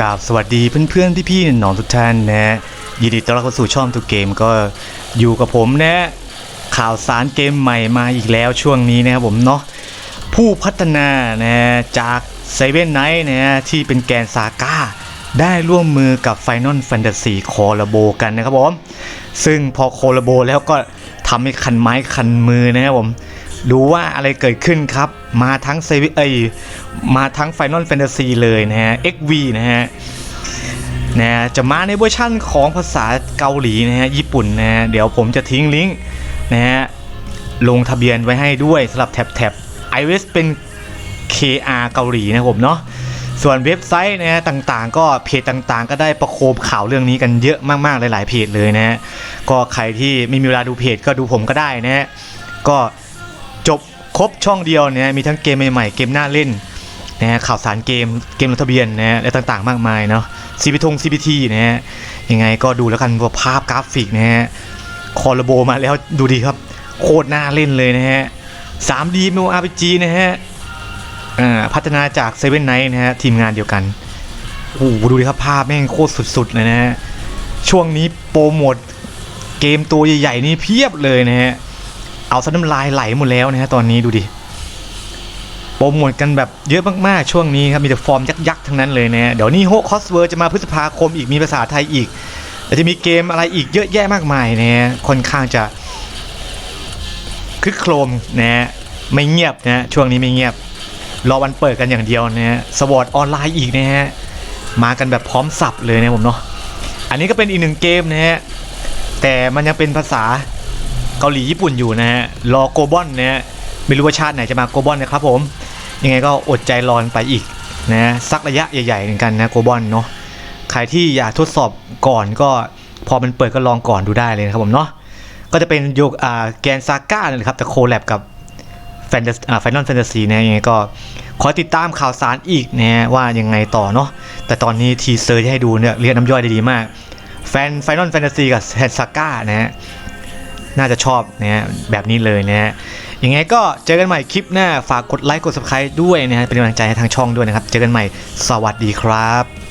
กราบสวัสดีเพื่อนๆพี่ๆน้องทุกท่านนะฮะยินดีต้อนรับเข้าสู่ช่องทุกเกมก็อยู่กับผมนะฮะข่าวสารเกมใหม่มาอีกแล้วช่วงนี้นะครับผมเนาะผู้พัฒนานะฮะจากเซเว่นไนท์นะฮะที่เป็นแกนซาก้า ได้ร่วมมือกับ Final Fantasy คอลาโบกันนะครับผม ซึ่งพอโคลาโบแล้วก็ทำให้คันไม้คันมือนะครับผม ดูว่าอะไรเกิดขึ้นครับ มาทั้งเซวิเอยมาทั้ง Final Fantasy เลยนะฮะ XV นะฮะนะฮะจะมาในเวอร์ชั่นของภาษาเกาหลีนะฮะ ญี่ปุ่นนะฮะ เดี๋ยวผมจะทิ้งลิงก์นะฮะ ลงทะเบียนไว้ให้ด้วยสำหรับแท็บแท็บ iOS เป็น KR เกาหลีนะผมเนาะส่วนเว็บไซต์นะฮะต่างๆ ก็เพจต่างๆ ก็ได้ประโคมข่าวเรื่องนี้กันเยอะมากๆหลายๆเพจเลยนะฮะก็ใครที่ไม่มีเวลาดูเพจก็ดูผมก็ได้นะฮะก็ จบครบช่องเดียวเนี่ยมีทั้งเกมใหม่ๆ เกมน่าเล่นนะฮะข่าวสารเกมเกมลงทะเบียนนะฮะและต่างๆ มากมายเนาะซีพีทงซีพีทีนะฮะยังไงก็ดูแล้วกันว่าภาพกราฟิกนะฮะคอร์โบมาแล้วดูดีครับ โคตรน่าเล่นเลยนะฮะ 3D MMORPG นะฮะอ่าพัฒนาจากเซเว่นไนท์นะฮะ ทีมงานเดียวกันโอ้โหดูดิครับภาพแม่งโคตรสุดๆเลยนะฮะ ช่วงนี้โปรโมทเกมตัวใหญ่ๆนี่เพียบเลยนะฮะ เอาซะน้ำลายไหลหมดแล้วนะฮะตอนนี้ดูดิโปรโมทกันแบบเยอะมากๆ ช่วงนี้ครับมีแต่ฟอร์มยักษ์ๆทั้งนั้นเลยนะเดี๋ยวนี้โฮคอสเวอร์จะมาพฤษภาคมอีกมีภาษาไทยอีกแล้วจะมีเกมอะไรอีกเยอะแยะมากมายนะฮะค่อนข้างจะคึกโครมนะฮะไม่เงียบนะฮะช่วงนี้ไม่เงียบ รอวันเปิดกันอย่างเดียวนะฮะสวอตออนไลน์อีกนะฮะมากันแบบพร้อมสับเลยนะผมเนาะอันนี้ก็เป็นอีกหนึ่งเกมนะฮะแต่มันยังเป็นภาษา เกาหลีญี่ปุ่นอยู่นะฮะรอโกบอนนะฮะไม่รู้ว่าชาติไหนจะมาโกบอนนะครับผม ยังไงก็อดใจรอนไปอีกนะสักระยะใหญ่ๆเหมือนกันนะโกบอนเนาะใครที่อยากทดสอบก่อนก็พอมันเปิดก็ลองก่อนดูได้เลยนะครับผมเนาะก็จะเป็นโยกอ่าแกนซาก้านะครับแต่โคแลบกับแฟนอ่าไฟนอลแฟนตาซีนะยังไงก็ขอติดตามข่าวสารอีกนะฮะว่ายังไงต่อเนาะแต่ตอนนี้ทีเซอร์ที่ให้ดูเนี่ยเรียกน้ำย่อยได้ดีมาก แฟนไฟนอลแฟนตาซีกับแกนซาก้านะฮะ น่าจะชอบนะฮะแบบนี้เลยนะฮะยังไงก็เจอกันใหม่คลิปหน้าฝากกดไลค์กด subscribe ด้วยนะฮะเป็นกำลังใจให้ทางช่องด้วยนะครับ เจอกันใหม่สวัสดีครับ